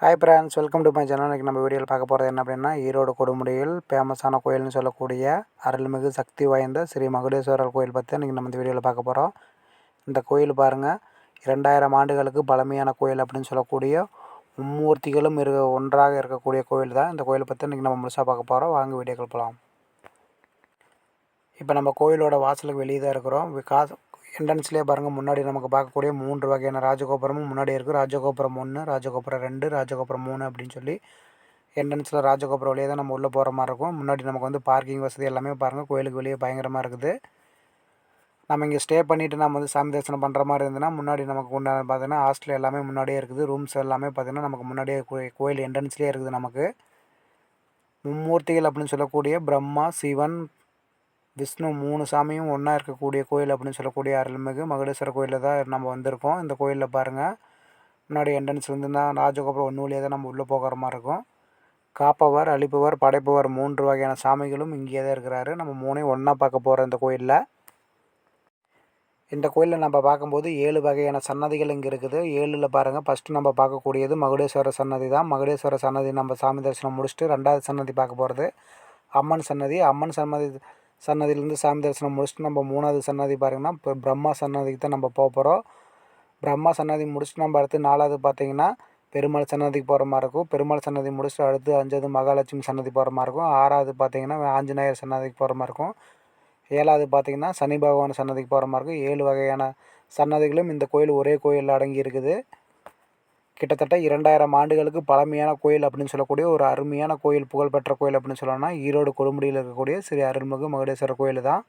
Hi friends welcome to my channel இன்றைக்கி நம்ம வீடியோவில் பார்க்க போகிறது என்ன அப்படின்னா ஈரோடு கொடுமுடியில் ஃபேமஸான கோயில்னு சொல்லக்கூடிய அருள்மிகு சக்தி வாய்ந்த ஸ்ரீ மகுடேஸ்வரர் கோயில் பற்றி இன்றைக்கி நம்ம இந்த வீடியோவில் பார்க்க போகிறோம் இந்த கோயில் பாருங்கள் இரண்டாயிரம் ஆண்டுகளுக்கு பழமையான கோயில் அப்படின்னு சொல்லக்கூடிய மும்மூர்த்திகளும் இருக்க ஒன்றாக இருக்கக்கூடிய கோயில் தான் இந்த கோயிலை பற்றி இன்றைக்கி நம்ம முழுசாக பார்க்க போகிறோம் வாங்க வீடியோக்கள் போகலாம் இப்போ நம்ம கோயிலோட வாசலுக்கு வெளியே தான் இருக்கிறோம். காசு என்ட்ரன்ஸ்லேயே பாருங்கள் முன்னாடி நமக்கு பார்க்கக்கூடிய மூன்று வகையான ராஜகோபுரமும் முன்னாடி இருக்குது ராஜகோபுரம் ஒன்று ராஜகோபுரம் ரெண்டு ராஜகோபுரம் மூணு அப்படின்னு சொல்லி என்ட்ரன்ஸில் ராஜகோபுரம் வழியே தான் நம்ம உள்ளே போகிற மாதிரி இருக்கும். முன்னாடி நமக்கு வந்து பார்க்கிங் வசதி எல்லாமே பாருங்கள் கோயிலுக்கு வெளியே பயங்கரமாக இருக்குது. நம்ம இங்கே ஸ்டே பண்ணிவிட்டு நம்ம வந்து சாமி தரிசனம் பண்ணுற மாதிரி இருந்ததுன்னா முன்னாடி நமக்கு உண்டான பார்த்தீங்கன்னா ஹாஸ்டல் எல்லாமே முன்னாடியே இருக்குது. ரூம்ஸ் எல்லாமே பார்த்திங்கன்னா நமக்கு முன்னாடியே கோயில் என்ட்ரன்ஸ்லேயே இருக்குது நமக்கு. மும்மூர்த்திகள் அப்படின்னு சொல்லக்கூடிய பிரம்மா சிவன் விஷ்ணு மூணு சாமியும் ஒன்றா இருக்கக்கூடிய கோயில் அப்படின்னு சொல்லக்கூடிய அருள்மிகு மகுடேஸ்வரர் கோயிலில் தான் நம்ம வந்திருக்கோம். இந்த கோயிலில் பாருங்கள் முன்னாடி என்ட்ரன்ஸ் வந்து தான் ராஜகோபுரம் ஒன்று வழியாக தான் நம்ம உள்ளே போகிற மாதிரி இருக்கும். காப்பவர் அழிப்பவர் படைப்பவர் மூன்று வகையான சாமிகளும் இங்கேயே தான் இருக்கிறாரு. நம்ம மூணையும் ஒன்றா பார்க்க போகிறோம் இந்த கோயிலில். இந்த கோயிலில் நம்ம பார்க்கும்போது ஏழு வகையான சன்னதிகள் இங்கே இருக்குது. ஏழில் பாருங்கள் ஃபஸ்ட்டு நம்ம பார்க்கக்கூடியது மகுடேஸ்வரர் சன்னதி தான். மகுடேஸ்வரர் சன்னதி நம்ம சாமி தரிசனம் முடிச்சுட்டு ரெண்டாவது சன்னதி பார்க்க போகிறது அம்மன் சன்னதி. அம்மன் சன்னதி சன்னதியிலேருந்து சாமி தரிசனம் முடிச்சுட்டு நம்ம மூணாவது சன்னதி பாருங்கன்னா இப்போ பிரம்மா சன்னதிக்கு தான் நம்ம போக போகிறோம் பிரம்மா சன்னதி முடிச்சுட்டு நம்ம அடுத்து நாலாவது பார்த்திங்கன்னா பெருமாள் சன்னதிக்கு போகிற மாதிரி இருக்கும். பெருமாள் சன்னதி முடிச்சுட்டு அடுத்து அஞ்சாவது மகாலட்சுமி சன்னதி போகிற மாதிரி இருக்கும். ஆறாவது பார்த்திங்கன்னா ஆஞ்சநேயர் சன்னதிக்கு போகிற மாதிரி இருக்கும். ஏழாவது பார்த்திங்கன்னா சனி பகவான் சன்னதிக்கு போகிற மாதிரி இருக்கும். ஏழு வகையான சன்னதிகளும் இந்த கோயில் ஒரே கோயிலில் அடங்கி இருக்குது. கிட்டத்தட்ட இரண்டாயிரம் ஆண்டுகளுக்கு பழமையான கோயில் அப்படின்னு சொல்லக்கூடிய ஒரு அருமையான கோயில் புகழ்பெற்ற கோயில் அப்படின்னு சொல்லணும்னா ஈரோடு கொடுமுடியில் இருக்கக்கூடிய ஸ்ரீ அருள்மிகு மகுடேஸ்வரர் கோயில் தான்.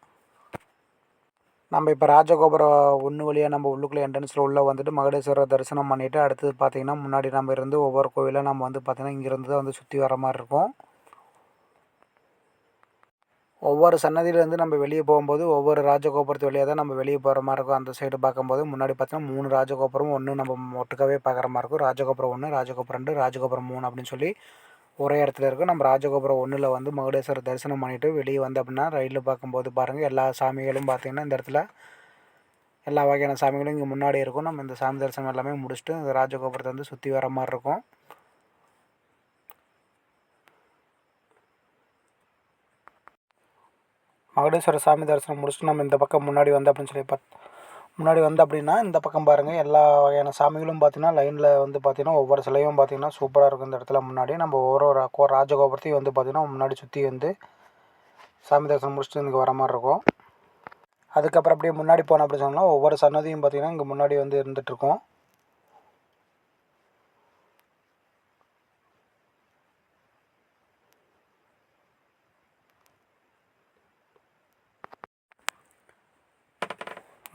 நம்ம இப்போ ராஜகோபுரம் ஒன்று வழியாக நம்ம உள்ளுக்குள்ளே என்ட்ரன்ஸில் உள்ளே வந்துட்டு மகுடேஸ்வரர் தரிசனம் பண்ணிவிட்டு அடுத்தது பார்த்திங்கன்னா முன்னாடி நம்ம இருந்து ஒவ்வொரு கோயிலாக நம்ம வந்து பார்த்திங்கன்னா இங்கேருந்து தான் வந்து சுற்றி வர மாதிரி இருக்கும். ஒவ்வொரு சன்னதியிலேருந்து நம்ம வெளியே போகும்போது ஒவ்வொரு ராஜகோபுரத்து வழியாக தான் நம்ம வெளியே போகிற மாதிரி இருக்கும். அந்த சைடு பார்க்கும்போது முன்னாடி பார்த்தீங்கன்னா மூணு ராஜகோபுரம் ஒன்று நம்ம ஒட்டுக்காவே பார்க்குற மாதிரி இருக்கும். ராஜகோபுரம் ஒன்று ராஜகோபுரம் ரெண்டு ராஜகோபுரம் மூணு அப்படின்னு சொல்லி ஒரே இடத்துல இருக்கும். நம்ம ராஜகோபுரம் ஒன்றில் வந்து மகுடேஸ்வரர் தரிசனம் பண்ணிவிட்டு வெளியே வந்து அப்படின்னா ரயிலில் பார்க்கும்போது பாருங்கள் எல்லா சாமிகளும் பார்த்திங்கன்னா இந்த இடத்துல எல்லா வகையான சாமிகளும் இங்கே முன்னாடி இருக்கும். நம்ம இந்த சாமி தரிசனம் எல்லாமே முடிச்சுட்டு இந்த ராஜகோபுரத்தை வந்து சுற்றி வர மாதிரி இருக்கும். மகுடேஸ்வரர் சாமி தரிசனம் முடிச்சுட்டு நம்ம இந்த பக்கம் முன்னாடி வந்து அப்படின்னு சொல்லி பார்த்து முன்னாடி வந்து அப்படின்னா இந்த பக்கம் பாருங்கள் எல்லா வகையான சாமிகளும் பார்த்தீங்கன்னா லைனில் வந்து பார்த்தீங்கன்னா ஒவ்வொரு சிலையும் பார்த்திங்கன்னா சூப்பராக இருக்கும் இந்த இடத்துல முன்னாடி. நம்ம ஒவ்வொரு கோ ராஜகோபுரத்தையும் வந்து பார்த்திங்கன்னா முன்னாடி சுற்றி வந்து சாமி தரிசனம் முடிச்சுட்டு இங்கே வர மாதிரி இருக்கும். அதுக்கப்புறம் அப்படியே முன்னாடி போனோம் அப்படி சொன்னால் ஒவ்வொரு சன்னதியும் பார்த்திங்கன்னா இங்கே முன்னாடி வந்து இருந்துகிட்ருக்கோம்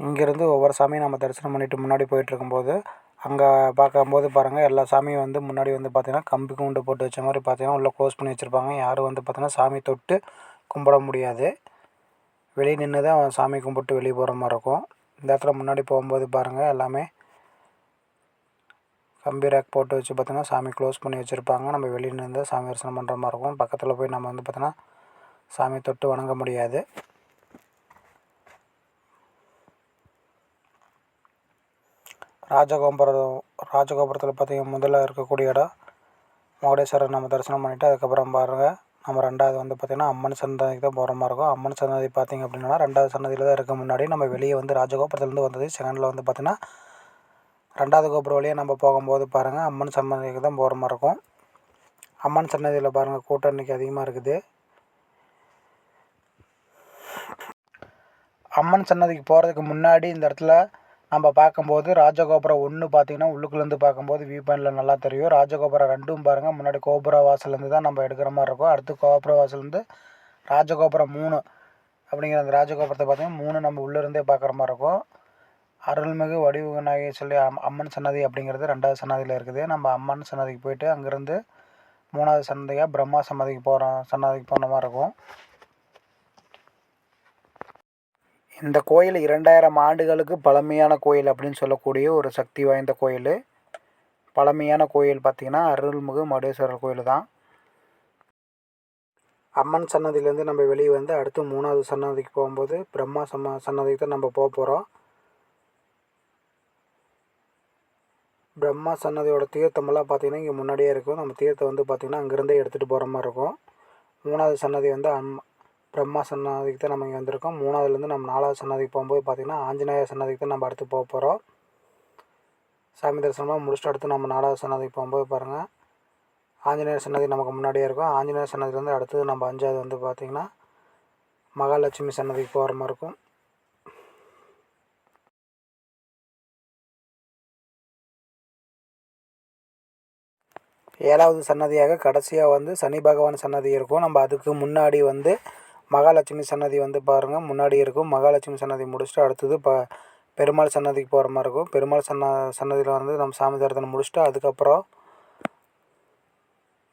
இங்கேருந்து ஒவ்வொரு சாமியும் நம்ம தரிசனம் பண்ணிவிட்டு முன்னாடி போயிட்டுருக்கும்போது அங்கே பார்க்கும்போது பாருங்கள் எல்லா சாமியும் வந்து முன்னாடி வந்து பார்த்திங்கன்னா கம்பி கூண்டு போட்டு வச்ச மாதிரி பார்த்திங்கன்னா உள்ளே க்ளோஸ் பண்ணி வச்சுருப்பாங்க. யாரும் வந்து பார்த்திங்கன்னா சாமி தொட்டு கும்பிட முடியாது. வெளியே நின்று தான் சாமி கும்பிட்டு வெளியே போகிற மாதிரி இருக்கும். இந்த இடத்துல முன்னாடி போகும்போது பாருங்கள் எல்லாமே கம்பி ரேக் போட்டு வச்சு பார்த்திங்கன்னா சாமி க்ளோஸ் பண்ணி வச்சுருப்பாங்க. நம்ம வெளியே நின்று சாமி தரிசனம் பண்ணுற மாதிரி இருக்கும். பக்கத்தில் போய் நம்ம வந்து பார்த்தோன்னா சாமி தொட்டு வணங்க முடியாது. ராஜகோபுரம் ராஜகோபுரத்தில் பார்த்திங்கன்னா முதல்ல இருக்கக்கூடிய இடம் மகுடேஸ்வரர் நம்ம தரிசனம் பண்ணிவிட்டு அதுக்கப்புறம் பாருங்கள் நம்ம ரெண்டாவது வந்து பார்த்திங்கன்னா அம்மன் சன்னதிக்கு தான் போகிற மாதிரி இருக்கும். அம்மன் சன்னதி பார்த்திங்க அப்படின்னா ரெண்டாவது சன்னதியில் தான் இருக்க முன்னாடி நம்ம வெளியே வந்து ராஜகோபுரத்துலேருந்து வந்தது. செகண்டில் வந்து பார்த்திங்கன்னா ரெண்டாவது கோபுரம் வழியாக நம்ம போகும்போது பாருங்கள் அம்மன் சன்னதிக்கு தான் போகிற மாதிரி இருக்கும். அம்மன் சன்னதியில் பாருங்கள் கூட்டம் இன்றைக்கி அதிகமாக இருக்குது. அம்மன் சன்னதிக்கு போகிறதுக்கு முன்னாடி இந்த இடத்துல நம்ம பார்க்கும்போது ராஜகோபுரம் ஒன்று பார்த்திங்கன்னா உள்ளுக்குள்ளேருந்து பார்க்கும்போது வியூ பாயிண்டில் நல்லா தெரியும். ராஜகோபுரம் ரெண்டும் பாருங்கள் முன்னாடி கோபுர வாசல்லேருந்து தான் நம்ம எடுக்கிற மாதிரி இருக்கும். அடுத்து கோபுர வாசல்லேருந்து ராஜகோபுரம் மூணு அப்படிங்கிற அந்த ராஜகோபுரத்தை பார்த்திங்கன்னா மூணு நம்ம உள்ளேருந்தே பார்க்குற மாதிரி இருக்கும். அருள்மிகு வடிவு விநாயகர் சொல்லி அம் அம்மன் சன்னதி அப்படிங்கிறது ரெண்டாவது சன்னதியில் இருக்குது. நம்ம அம்மன் சன்னதிக்கு போயிட்டு அங்கேருந்து மூணாவது சன்னதியாக பிரம்மா சன்னதிக்கு போகிறோம் சன்னதிக்கு போன மாதிரி இருக்கும். இந்த கோயில் இரண்டாயிரம் ஆண்டுகளுக்கு பழமையான கோயில் அப்படின்னு சொல்லக்கூடிய ஒரு சக்தி வாய்ந்த கோயில். பழமையான கோயில் பார்த்திங்கன்னா அருள்மிகு மடேஸ்வரர் கோயில் தான். அம்மன் சன்னதியிலேருந்து நம்ம வெளியே வந்து அடுத்து மூணாவது சன்னதிக்கு போகும்போது பிரம்மா சம்ம சன்னதிக்கு தான் நம்ம போக போகிறோம் பிரம்மா சன்னதியோட தீர்த்தமெல்லாம் பார்த்தீங்கன்னா இங்கே முன்னாடியே இருக்கும். நம்ம தீர்த்தம் வந்து பார்த்திங்கன்னா அங்கேருந்தே எடுத்துகிட்டு போகிற மாதிரி இருக்கும். மூணாவது சன்னதி வந்து அம் பிரம்மா சன்னதிக்கு தான் நம்ம இங்கே வந்திருக்கோம். மூணாவதுலேருந்து நம்ம நாலாவது சன்னதிக்கு போகும்போது பார்த்திங்கன்னா ஆஞ்சநேயர் சன்னதிக்கு தான் நம்ம அடுத்து போக போகிறோம் சாமி தரிசனமாக முடிச்சுட்டு அடுத்து நம்ம நாலாவது சன்னதிக்கு போகும்போது பாருங்கள் ஆஞ்சநேயர் சன்னதி நமக்கு முன்னாடியே இருக்கும். ஆஞ்சநேயர் சன்னதிலேருந்து அடுத்தது நம்ம அஞ்சாவது வந்து பார்த்திங்கன்னா மகாலட்சுமி சன்னதிக்கு போகிற மாதிரி இருக்கும். ஏழாவது சன்னதியாக கடைசியாக வந்து சனி பகவான் சன்னதி இருக்கும். நம்ம அதுக்கு முன்னாடி வந்து மகாலட்சுமி சன்னதி வந்து பாருங்கள் முன்னாடி இருக்கும். மகாலட்சுமி சன்னதி முடிச்சுட்டு அடுத்தது ப பெருமாள் சன்னதிக்கு போகிற மாதிரி இருக்கும். பெருமாள் சன்ன சன்னதியில் வந்து நம்ம சாமி தரிசனம் முடிச்சுட்டு அதுக்கப்புறம்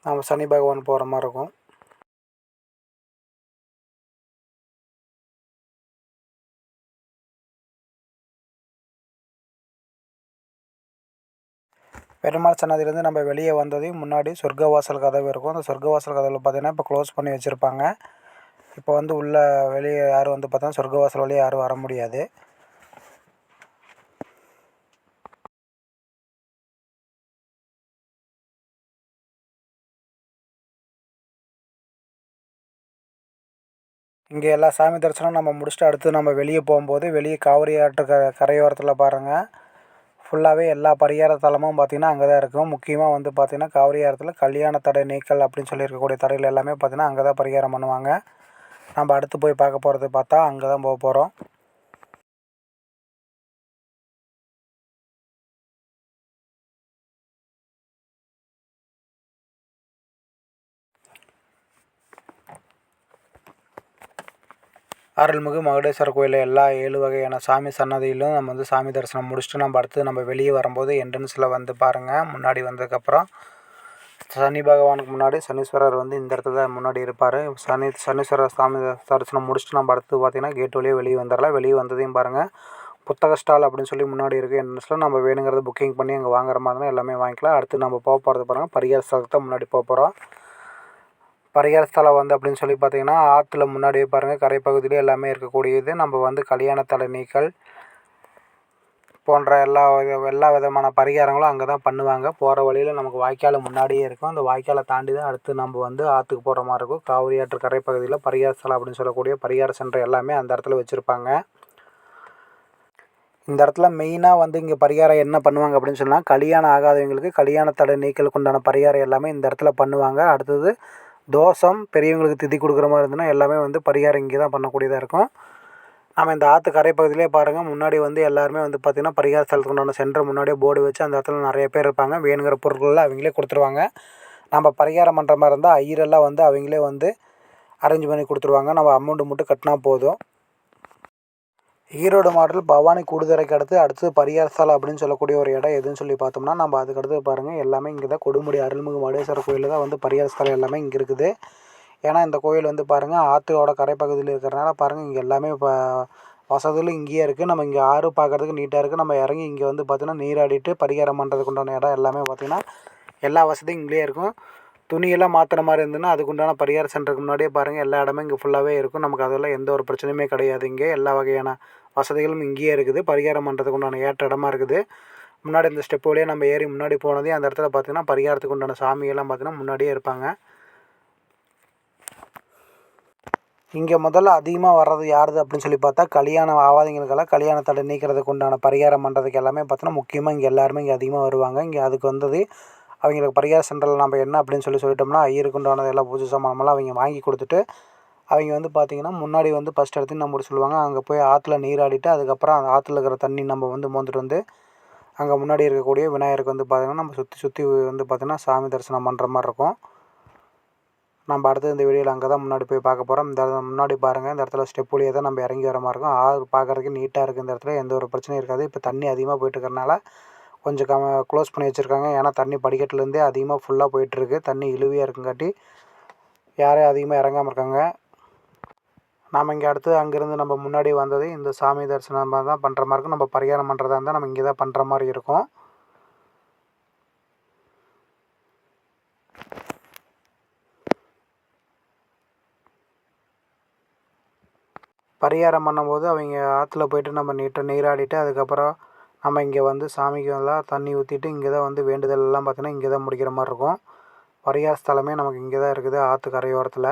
நம்ம சனி பகவான் போகிற மாதிரி இருக்கும். பெருமாள் சன்னதியிலேருந்து நம்ம வெளியே வந்ததையும் முன்னாடி சொர்க்கவாசல் கதவு இருக்கும். அந்த சொர்க்கவாசல் கதவில் பார்த்தீங்கன்னா இப்போ க்ளோஸ் பண்ணி வச்சுருப்பாங்க. இப்போ வந்து உள்ளே வெளியே யாரும் வந்து பார்த்தா சொர்க்கவாசல் வழியாக யாரும் வர முடியாது. இங்கே எல்லா சாமி தரிசனம் நம்ம முடிச்சுட்டு அடுத்து நம்ம வெளியே போகும்போது வெளியே காவிரி ஆற்று க கரையோரத்தில் பாருங்கள் ஃபுல்லாகவே எல்லா பரிகார தலமும் பார்த்திங்கன்னா அங்கே தான் இருக்கும். முக்கியமாக வந்து பார்த்திங்கன்னா காவிரி ஆரத்தில் கல்யாண தடை நீக்கல் அப்படின்னு சொல்லி இருக்கக்கூடிய தடைகள் எல்லாமே பார்த்திங்கன்னா அங்கே தான் பரிகாரம் பண்ணுவாங்க. நம்ம அடுத்து போய் பார்க்க போகிறது பார்த்தா அங்கே தான் போக போகிறோம் அருள்மிகு மகுடேஸ்வரர் கோயிலில் எல்லா ஏழு வகையான சாமி சன்னதியிலும் நம்ம வந்து சாமி தரிசனம் முடிச்சுட்டு நம்ம அடுத்து நம்ம வெளியே வரும்போது என்ட்ரன்ஸில் வந்து பாருங்கள் முன்னாடி வந்ததுக்கப்புறம் சனி பகவானுக்கு முன்னாடி சனீஸ்வரர் வந்து இந்த இடத்துல முன்னாடி இருப்பார். சனி சனீஸ்வரர் சாமி தரிசனம் முடிச்சுட்டு நம்ம அடுத்து பார்த்திங்கன்னா கேட் வழியே வெளியே வந்துடலாம் வெளியே வந்ததையும் பாருங்கள் புத்தக ஸ்டால் அப்படின்னு சொல்லி முன்னாடி இருக்குது என்ட்ரன்ஸில் நம்ம வேணுங்கிறத புக்கிங் பண்ணி அங்கே வாங்குற மாதிரி எல்லாமே வாங்கிக்கலாம். அடுத்து நம்ம போக போகிறது பாருங்கள் பரிகார ஸ்தலத்தை முன்னாடி போக போகிறோம் பரிகார ஸ்தலம் வந்து அப்படின்னு சொல்லி பார்த்தீங்கன்னா ஆற்றுல முன்னாடியே பாருங்கள் கரை பகுதியிலே எல்லாமே இருக்கக்கூடியது. நம்ம வந்து கல்யாண தடை நீக்கல் போன்ற எல்லா எல்லா விதமான பரிகாரங்களும் அங்கே தான் பண்ணுவாங்க. போகிற வழியில் நமக்கு வாய்க்கால் முன்னாடியே இருக்கும். அந்த வாய்க்காலை தாண்டி தான் அடுத்து நம்ம வந்து ஆற்றுக்கு போகிற மாதிரி இருக்கும். காவிரி ஆற்று கரை பகுதியில் பரிகார ஸ்தலம் அப்படின்னு சொல்லக்கூடிய பரிகார சென்டர் எல்லாமே அந்த இடத்துல வச்சுருப்பாங்க. இந்த இடத்துல மெயினாக வந்து இங்கே பரிகாரம் என்ன பண்ணுவாங்க அப்படின்னு சொன்னால் கல்யாணம் ஆகாதவங்களுக்கு கல்யாண தடை நீக்கலுக்கு உண்டான பரிகாரம் எல்லாமே இந்த இடத்துல பண்ணுவாங்க. அடுத்தது தோஷம் பெரியவங்களுக்கு திதி கொடுக்குற மாதிரி இருந்ததுன்னா எல்லாமே வந்து பரிகாரம் இங்கே தான் பண்ணக்கூடியதாக இருக்கும். நம்ம இந்த ஆற்று கரை பகுதியிலே பாருங்கள் முன்னாடி வந்து எல்லாருமே வந்து பார்த்திங்கன்னா பரிகார ஸ்தலத்துக்கு உண்டான சென்டர் முன்னாடியே போர்டு வச்சு அந்த இடத்துல நிறைய பேர் இருப்பாங்க. வேணுங்கிற பொருட்கள்லாம் அவங்களே கொடுத்துருவாங்க. நம்ம பரிகாரம் பண்ணுற மாதிரி இருந்தால் ஐயரெல்லாம் வந்து அவங்களே வந்து அரேஞ்ச் பண்ணி கொடுத்துருவாங்க. நம்ம அமௌண்ட்டு மட்டும் கட்டினா போதும். ஈரோடு மாவட்டத்தில் பவானி கூடுதுறைக்கு அடுத்து அடுத்தது பரிகாரசாலை அப்படின்னு சொல்லக்கூடிய ஒரு இடம் எதுன்னு சொல்லி பார்த்தோம்னா நம்ம அதுக்கடுத்து பாருங்கள் எல்லாமே இங்கே தான் கொடுமுடி அருள்மிகு மடேஸ்வரர் கோயில் தான் வந்து பரிகாரசாலை எல்லாமே இங்கே இருக்குது. ஏன்னா இந்த கோயில் வந்து பாருங்கள் ஆற்றோட கரைப்பகுதியில் இருக்கிறனால பாருங்கள் இங்கே எல்லாமே இப்போ வசதிகளும் இங்கேயே இருக்குது நம்ம இங்கே ஆறு பார்க்குறதுக்கு நீட்டாக இருக்குது நம்ம இறங்கி இங்கே வந்து பார்த்திங்கன்னா நீராடிட்டு பரிகாரம் பண்ணுறதுக்கு உண்டான இடம் எல்லாமே பார்த்திங்கன்னா எல்லா வசதியும் இங்கேயே இருக்கும். துணியெல்லாம் மாற்றுற மாதிரி இருந்ததுன்னா அதுக்குண்டான பரிகார சென்டருக்கு முன்னாடியே பாருங்கள் எல்லா இடமும் இங்கே ஃபுல்லாகவே இருக்கும். நமக்கு அதெல்லாம் எந்த ஒரு பிரச்சனையுமே கிடையாது இங்கே. எல்லா வகையான வசதிகளும் இங்கேயே இருக்குது. பரிகாரம் பண்ணுறதுக்கு உண்டான ஏற்ற இடமா இருக்குது. முன்னாடி இந்த ஸ்டெப் வழியாக நம்ம ஏறி முன்னாடி போனதே அந்த இடத்துல பார்த்திங்கன்னா பரிகாரத்துக்கு உண்டான சாமியெல்லாம் பார்த்திங்கன்னா முன்னாடியே இருப்பாங்க. இங்கே முதல்ல அதிகமாக வர்றது யாருது அப்படின்னு சொல்லி பார்த்தா கல்யாணம் ஆகாதவங்களுக்கெல்லாம் கல்யாண தடை நீக்கிறதுக்கு உண்டான பரிகாரம் பண்ணுறதுக்கு எல்லாமே பார்த்தோன்னா முக்கியமாக இங்கே எல்லாருமே இங்கே அதிகமாக வருவாங்க. இங்கே அதுக்கு வந்தது அவங்களுக்கு பரிகார சென்டரில் நம்ம என்ன அப்படின்னு சொல்லி சொல்லிட்டோம்னா ஐயருக்கு உண்டானது எல்லாம் பூஜை சாமானமெல்லாம் அவங்க வாங்கி கொடுத்துட்டு அவங்க வந்து பார்த்திங்கன்னா முன்னாடி வந்து ஃபஸ்ட் எடுத்து நம்ம சொல்லுவாங்க. அங்கே போய் ஆற்றுல நீராடிட்டு அதுக்கப்புறம் அந்த ஆற்றுல இருக்கிற தண்ணி நம்ம வந்து மோந்துட்டு வந்து அங்கே முன்னாடி இருக்கக்கூடிய விநாயகருக்கு வந்து பார்த்திங்கன்னா நம்ம சுற்றி சுற்றி வந்து பார்த்திங்கன்னா சாமி தரிசனம் பண்ணுற மாதிரி இருக்கும். நம்ம அடுத்து இந்த வீடியோவில் அங்கே தான் முன்னாடி போய் பார்க்க போகிறோம் இந்த முன்னாடி பாருங்கள் இந்த இடத்துல ஸ்டெப் வழியாக தான் நம்ம இறங்கி வர மாதிரி இருக்கும். ஆறு பார்க்குறதுக்கு நீட்டாக இருக்குது இந்த இடத்துல எந்த ஒரு பிரச்சனையும் இருக்காது. இப்போ தண்ணி அதிகமாக போயிட்டுருக்கறனால கொஞ்சம் க க்ளோஸ் பண்ணி வச்சுருக்காங்க. ஏன்னா தண்ணி படிக்கட்டுலேருந்தே அதிகமாக ஃபுல்லாக போயிட்டுருக்கு. தண்ணி இழுவையாக இருக்குங்காட்டி யாரும் அதிகமாக இறங்காமல் இருக்காங்க. நாம் இங்கே அடுத்து அங்கேருந்து நம்ம முன்னாடி வந்தது இந்த சாமி தரிசனம் தான் பண்ணுற மாதிரி இருக்கும். நம்ம பரிகாரம் பண்ணுறதா இருந்தால் நம்ம இங்கே தான் பண்ணுற மாதிரி இருக்கும். பரிகாரம் பண்ணும்போது அவங்க ஆற்றுல போயிட்டு நம்ம நீட்டாக நீராடிட்டு அதுக்கப்புறம் நம்ம இங்கே வந்து சாமிக்கெல்லாம் தண்ணி ஊற்றிட்டு இங்கே தான் வந்து வேண்டுதல் எல்லாம் பார்த்தீங்கன்னா இங்கே தான் முடிக்கிற மாதிரி இருக்கும். பரிகார ஸ்தலமே நமக்கு இங்கே தான் இருக்குது ஆற்று கரையோரத்தில்.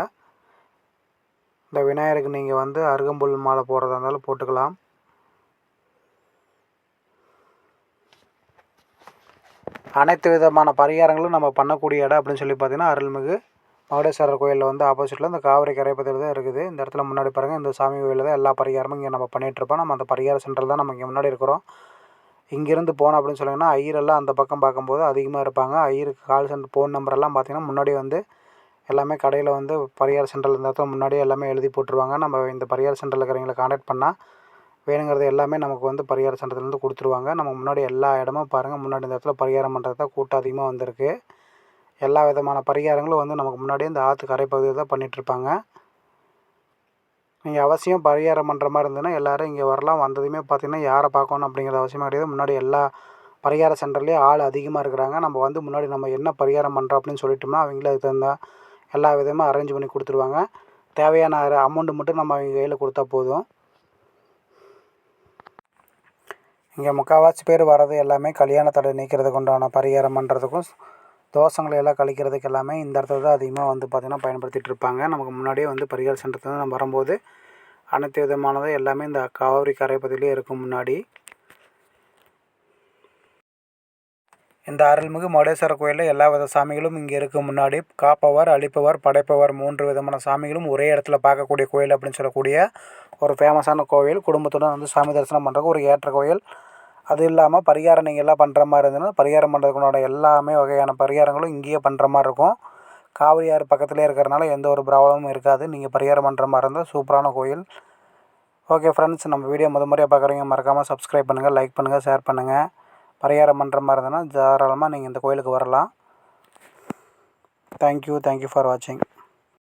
இந்த விநாயகருக்கு நீங்கள் வந்து அருகம்புல் மாலை போடுறதா இருந்தாலும் போட்டுக்கலாம். அனைத்து விதமான பரிகாரங்களும் நம்ம பண்ணக்கூடிய இடம் அப்படின்னு சொல்லி பார்த்தீங்கன்னா அருள்மிகு மகுடேஸ்வரர் கோயிலில் வந்து ஆப்போசிட்டில் இந்த காவிரி கரை பகுதியில் தான் இருக்குது. இந்த இடத்துல முன்னாடி பாருங்கள் இந்த சாமி கோயிலில் தான் எல்லா பரிகாரமும் இங்கே நம்ம பண்ணிகிட்ருப்போம் நம்ம அந்த பரிகார சென்டரில் தான் நம்ம இங்கே முன்னாடி இருக்கிறோம். இங்கேருந்து போனோம் அப்படின்னு சொன்னீங்கன்னா ஐயரெல்லாம் அந்த பக்கம் பார்க்கும்போது அதிகமாக இருப்பாங்க. ஐயருக்கு கால் சென்டர் ஃபோன் நம்பரெல்லாம் பார்த்தீங்கன்னா முன்னாடி வந்து எல்லாமே கடையில் வந்து பரிகார சென்டரில் இந்த இடத்துல முன்னாடியே எல்லாமே எழுதி போட்டுருவாங்க. நம்ம இந்த பரிகார சென்டரில் இருக்கிறவங்களை காண்டாக்ட் பண்ணால் வேணுங்கிறது எல்லாமே நமக்கு வந்து பரிகார சென்டர்லேருந்து கொடுத்துருவாங்க. நம்ம முன்னாடி எல்லா இடமும் பாருங்கள் முன்னாடி இந்த இடத்துல பரிகாரம் பண்ணுறது தான் கூட்டம் அதிகமாக வந்திருக்கு. எல்லா விதமான பரிகாரங்களும் வந்து நமக்கு முன்னாடியே இந்த ஆற்று கரைப்பகுதியில் தான் பண்ணிகிட்ருப்பாங்க நீங்கள் அவசியம் பரிகாரம் பண்ணுற மாதிரி இருந்ததுன்னா எல்லோரும் இங்கே வரலாம். வந்ததுமே பார்த்திங்கன்னா யாரை பார்க்கணும் அப்படிங்கிற அவசியமே கிடையாது. முன்னாடி எல்லா பரிகார சென்டர்லேயும் ஆள் அதிகமாக இருக்கிறாங்க. நம்ம வந்து முன்னாடி நம்ம என்ன பரிகாரம் பண்ணுறோம் அப்படின்னு சொல்லிட்டோம்னா அவங்களே அதுக்கு தகுந்த எல்லா விதமாக அரேஞ்ச் பண்ணி கொடுத்துருவாங்க. தேவையான அமௌண்ட்டு மட்டும் நம்ம அவங்க கையில் கொடுத்தா போதும். இங்கே முக்கால்வாசி பேர் வர்றது எல்லாமே கல்யாண தடை நீக்கிறதுக்கு உண்டான பரிகாரம் பண்ணுறதுக்கும் தோஷங்களை எல்லாம் கழிக்கிறதுக்கு எல்லாமே இந்த இடத்துல தான் அதிகமாக வந்து பார்த்திங்கன்னா பயன்படுத்திகிட்டு இருப்பாங்க. நமக்கு முன்னாடியே வந்து பரிகார சென்டர் நம்ம வரும்போது அனைத்து விதமானது எல்லாமே இந்த காவிரி கரைப்பகுதியிலே இருக்கும் முன்னாடி. இந்த அருள்மிகு மடேஸ்வர கோயிலில் எல்லா வித சாமிகளும் இங்கே இருக்கும் முன்னாடி. காப்பவர் அழிப்பவர் படைப்பவர் மூன்று விதமான சாமிகளும் ஒரே இடத்துல பார்க்கக்கூடிய கோயில் அப்படின்னு சொல்லக்கூடிய ஒரு ஃபேமஸான கோவில். குடும்பத்துடன் வந்து சாமி தரிசனம் பண்ணுறதுக்கு ஒரு ஏற்ற கோயில். அது இல்லாமல் பரிகாரம் நீங்கள் எல்லாம் பண்ணுற மாதிரி இருந்ததுன்னா பரிகாரம் பண்ணுறதுக்குனோட எல்லாமே வகையான பரிகாரங்களும் இங்கேயே பண்ணுற மாதிரி இருக்கும். காவிரி ஆறு பக்கத்துலேயே இருக்கிறனால எந்த ஒரு ப்ராப்ளமும் இருக்காது. நீங்கள் பரிகாரம் பண்ணுற மாதிரி இருந்தால் சூப்பரான கோயில். ஓகே ஃப்ரெண்ட்ஸ் நம்ம வீடியோ முத முறையாக பார்க்குறீங்க மறக்காமல் சப்ஸ்கிரைப் பண்ணுங்கள் லைக் பண்ணுங்கள் ஷேர் பண்ணுங்கள் பரிகாரம் பண்ணுற மாதிரி இருந்ததுன்னா தாராளமாக நீங்கள் இந்த கோயிலுக்கு வரலாம். தேங்க்யூ தேங்க்யூ ஃபார் வாட்சிங்